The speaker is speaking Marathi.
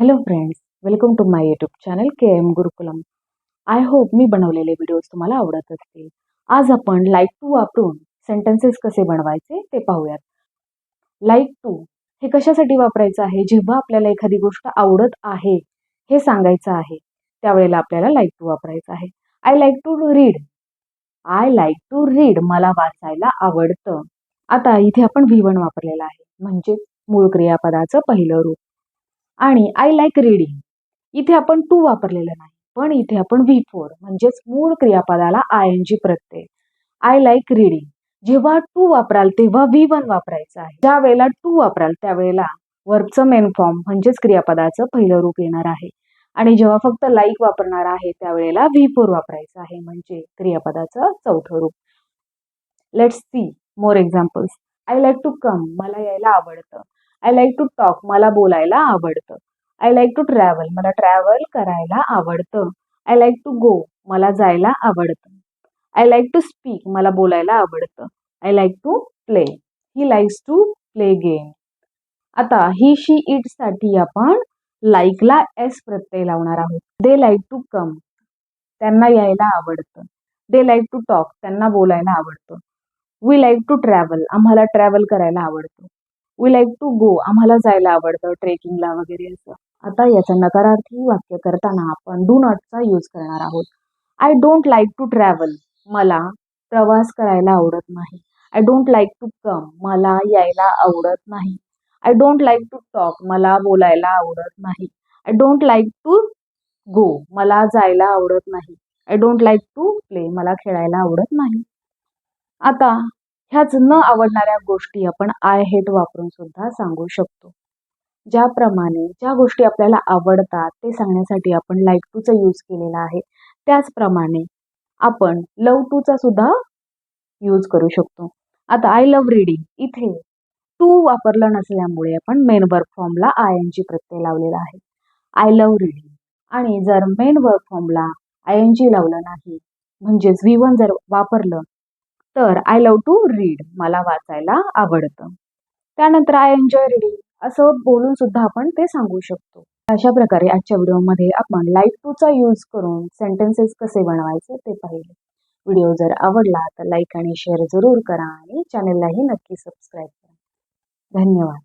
Hello friends welcome to my YouTube channel K M Gurukulam I hope मी बनवलेले व्हिडिओज तुम्हाला आवडत असतील. आज आपण लाईक टू वापरून सेंटेन्सेस कसे बनवायचे ते पाहूयात. लाईक टू हे कशासाठी वापरायचं आहे? जेव्हा आपल्याला एखादी गोष्ट आवडत आहे हे सांगायचं आहे त्यावेळेला आपल्याला लाईक टू वापरायचं आहे. I like to read I like to read मला वाचायला आवडतं. आता इथे आपण व्ही वन वापरलेला आहे. म्हणजेच मूळ क्रियापदाचं पहिलं रूप. आणि आय लाईक रीडिंग इथे आपण टू वापरलेलं नाही पण इथे आपण व्ही फोर म्हणजेच मूळ क्रियापदाला आय एन जी प्रत्यय. आय लाईक रीडिंग जेव्हा टू वापराल तेव्हा व्ही वन वापरायचं आहे. ज्या वेळेला टू वापराल त्यावेळेला वर्बचं मेन फॉर्म म्हणजेच क्रियापदाचं पहिलं रूप येणार आहे. आणि जेव्हा फक्त लाईक वापरणार आहे त्यावेळेला व्ही फोर वापरायचं आहे म्हणजे क्रियापदाचं चौथं रूप. Let's see more examples I like to come मला यायला आवडतं. आय लाईक टू टॉक मला बोलायला आवडतं. आय लाईक टू ट्रॅव्हल मला ट्रॅव्हल करायला आवडतं. आय लाईक टू गो मला जायला आवडतं. आय लाईक टू स्पीक मला बोलायला आवडतं. I like to play he likes to play game आता ही शी इटसाठी आपण लाईकला एस प्रत्यय लावणार आहोत. दे लाईक टू कम त्यांना यायला आवडतं. दे लाईक टू टॉक त्यांना बोलायला आवडतं. वी लाईक टू ट्रॅव्हल आम्हाला ट्रॅव्हल करायला आवडतं. वी लाईक टू गो आम्हाला जायला आवडतं ट्रेकिंगला वगैरे असं. आता याचं नकारार्थी वाक्य करताना आपण डू नॉटचा यूज करणार आहोत. I don't like to travel मला प्रवास करायला आवडत नाही. I don't like to come मला यायला आवडत नाही. I don't like to talk मला बोलायला आवडत नाही. I don't like to go मला जायला आवडत नाही. I don't like to play मला खेळायला आवडत नाही. आता ह्याच न आवडणाऱ्या गोष्टी आपण आय हेट वापरून सुद्धा सांगू शकतो. ज्याप्रमाणे ज्या गोष्टी आपल्याला आवडतात ते सांगण्यासाठी आपण लाईक टूचा यूज केलेला आहे. त्याचप्रमाणे आपण लव टूचा सुद्धा यूज करू शकतो. आता आय लव्ह रीडिंग इथे टू वापरलं नसल्यामुळे आपण मेन वर्क फॉर्मला आय एन जी प्रत्यय लावलेला आहे. आय लव्ह रीडिंग आणि जर मेन वर्क फॉर्मला आय एन जी लावलं नाही म्हणजेच व्ही वन जर वापरलं तर आय लव टू रीड मला वाचायला आवडतं. त्यानंतर आय एन्जॉय रीडिंग असं बोलून सुद्धा आपण ते सांगू शकतो. अशा प्रकारे आजच्या व्हिडिओमध्ये आपण लाईक टूचा यूज करून सेंटेन्सेस कसे बनवायचे ते पाहिले. व्हिडिओ जर आवडला तर लाईक आणि शेअर जरूर करा आणि चॅनललाही नक्की सबस्क्राईब करा. धन्यवाद.